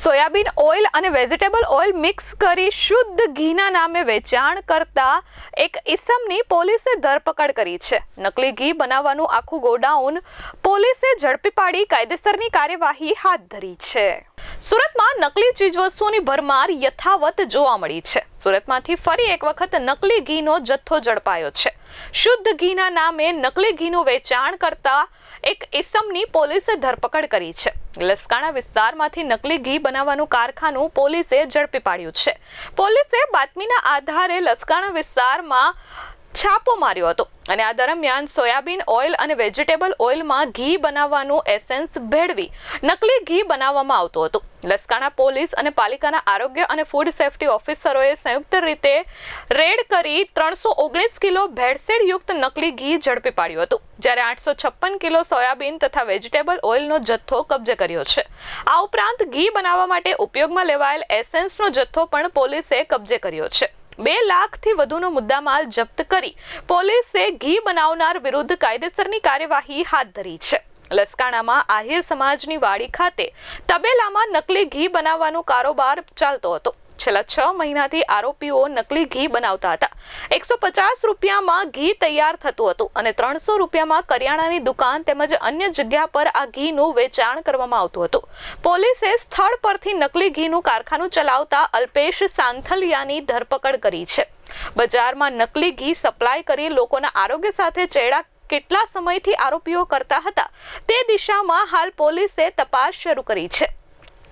Soybean oil અને vegetable oil mix કરી શુદ્ધ ઘીના નામે વેચાણ કરતા એક ઇસમની પોલીસે ધરપકડ કરી છે. નકલી ઘી બનાવવાનું આખું ગોડાઉન પોલીસે ઝડપી પાડી કાયદેસરની કાર્યવાહી હાથ ધરી છે. સુરતમાં નકલી ચીજવસ્તુઓની ભરમાર યથાવત જોવા મળી છે. સુરતમાંથી ફરી એક વખત નકલી ઘીનો જથ્થો ઝડપાયો છે. શુદ્ધ ઘીના નામે નકલી ઘીનું વેચાણ કરતા એક ઇસમની પોલીસે ધરપકડ કરી છે. લસકાણા વિસ્તારમાંથી નકલી ઘી બનાવવાનું કારખાનું પોલીસે ઝડપી પાડ્યું છે. પોલીસે બાતમીના આધારે લસકાણા વિસ્તારમાં છાપો માર્યો હતો અને આ દરમિયાન સોયાબીન ઓઇલ અને વેજીટેબલ ઓઇલમાં ઘી બનાવવાનું એસેન્સ ભેળવી નકલી ઘી બનાવવામાં આવતું હતું. લસકાણા પોલીસ અને પાલિકાના આરોગ્ય અને ફૂડ સેફટી ઓફિસરોએ સંયુક્ત રીતે રેડ કરી ત્રણસો ઓગણીસ કિલો ભેળસેળ યુક્ત નકલી ઘી ઝડપી પાડ્યું હતું. જ્યારે આઠસો છપ્પન કિલો સોયાબીન તથા વેજીટેબલ ઓઇલનો જથ્થો કબજે કર્યો છે. આ ઉપરાંત ઘી બનાવવા માટે ઉપયોગમાં લેવાયેલ એસેન્સનો જથ્થો પણ પોલીસે કબજે કર્યો છે. બે લાખથી વધુનો મુદ્દામાલ જપ્ત કરી પોલીસે ઘી બનાવનાર વિરુદ્ધ કાયદેસરની કાર્યવાહી હાથ ધરી છે. લસકાણામાં આહિર સમાજની વાડી ખાતે તબેલામાં નકલી ઘી બનાવવાનો કારોબાર ચાલતો હતો. છેલ્લા છ મહિનાથી આરોપીઓ નકલી ઘી બનાવતા હતા. એકસો પચાસ રૂપિયામાં ઘી તૈયાર થતું હતું અને ત્રણસો રૂપિયામાં કરિયાણાની દુકાન તેમજ અન્ય જગ્યા પર આ ઘીનું વેચાણ કરવામાં આવતું હતું. પોલીસે સ્થળ પરથી નકલી ઘીનું કારખાનું ચલાવતા અલ્પેશ સાંથલિયાની ધરપકડ કરી છે. બજારમાં નકલી ઘી સપ્લાય કરી લોકોના આરોગ્ય સાથે ચેડા કેટલા સમયથી આરોપીઓ કરતા હતા તે દિશામાં હાલ પોલીસે તપાસ શરૂ કરી છે.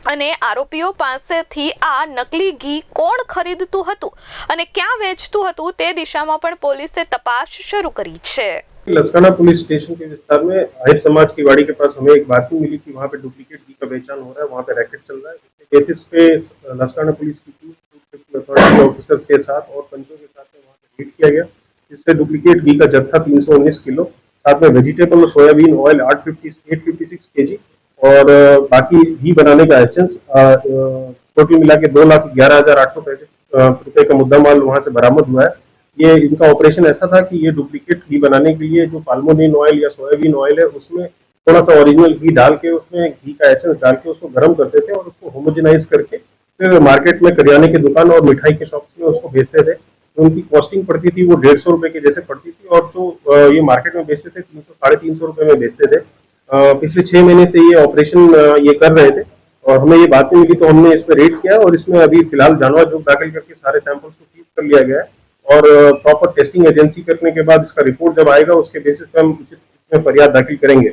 અને આરોપીઓ પાસેથી આ નકલી ઘી કોણ ખરીદતું હતું અને ક્યાં વેચતું હતું તે દિશામાં પણ પોલીસે તપાસ શરૂ કરી છે लसकाना पुलिस स्टेशन के विस्तार में आहिर समाज की वाड़ी के पास हमें एक बातमी मिली कि वहाँ पे डुप्लीकेट घी का बेचान हो रहा है वहाँ पे रैकेट चल रहा है इसके बेसिस पे लसकाना पुलिस की टीम अथॉरिटी ऑफिसर्स के साथ और पंचों के साथ में वहाँ पे रेड किया गया जिससे डुप्लीकेट घी का जत्था तीन किलो साथ में वेजिटेबल और सोयाबीन ऑयल आठ fifty eight fifty six K G और बाकी घी बनाने का एसेंस टोटल मिला के दो लाख ग्यारह हज़ार आठ सौ पैंतीस रुपए का मुद्दा माल वहाँ से बरामद हुआ है। ये इनका ऑपरेशन ऐसा था कि ये डुप्लीकेट घी बनाने के लिए जो पाल्मोनिन ऑयल या सोयाबीन ऑयल है, उसमें थोड़ा सा ओरिजिनल घी डाल के, उसमें घी का एसेंस डाल के उसको गर्म करते थे और उसको होमोजेनाइज करके फिर मार्केट में करियाने की दुकान और मिठाई के शॉप्स में उसको बेचते थे। उनकी कॉस्टिंग पड़ती थी वो डेढ़ सौ रुपए के जैसे पड़ती थी और जो ये मार्केट में बेचते थे, तीन सौ, साढ़े तीन सौ रुपए में बेचते थे। पिछले छह महीने से ये ऑपरेशन ये कर रहे थे और हमें ये बातें मिली तो हमने इसमें रेड किया और इसमें अभी फ़िलहाल जानवर जो दाखिल करके सारे सैंपल्स को सीज कर लिया गया है और प्रॉपर टेस्टिंग एजेंसी करने के बाद इसका रिपोर्ट जब आएगा, उसके बेसिस पे हम उचित इसमें फरियाद दाखिल करेंगे।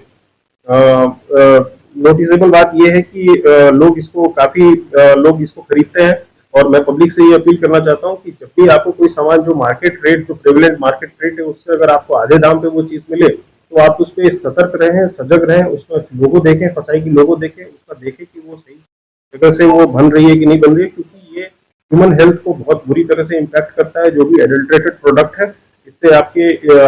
नोटिसेबल बात यह है कि लोग इसको काफ़ी लोग इसको खरीदते हैं और मैं पब्लिक से ये अपील करना चाहता हूँ कि जब भी आपको कोई सामान जो मार्केट रेट जो प्रेवलेंट मार्केट रेट है, उससे अगर आपको आधे दाम पे वो चीज़ मिले तो आप उस पर सतर्क रहें, सजग रहें, उसमें लोगो देखें फसाई की लोगो देखें, उसका देखें कि वो सही जगह से वो बन रही है कि नहीं बन रही है, क्योंकि ये ह्यूमन हेल्थ को बहुत बुरी तरह से इम्पैक्ट करता है, जो भी एडल्ट्रेटेड प्रोडक्ट है, इससे आपके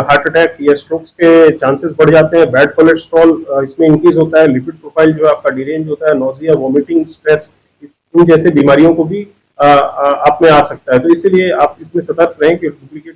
हार्ट अटैक या स्ट्रोक्स के चांसेस बढ़ जाते हैं बैड कोलेस्ट्रॉल इसमें इंक्रीज होता है लिपिड प्रोफ़ाइल जो आपका डिरेंज होता है नोजिया वॉमिटिंग स्ट्रेस इन जैसे बीमारियों को भी आप में आ सकता है। तो इसीलिए आप इसमें सतर्क रहें कि duplicate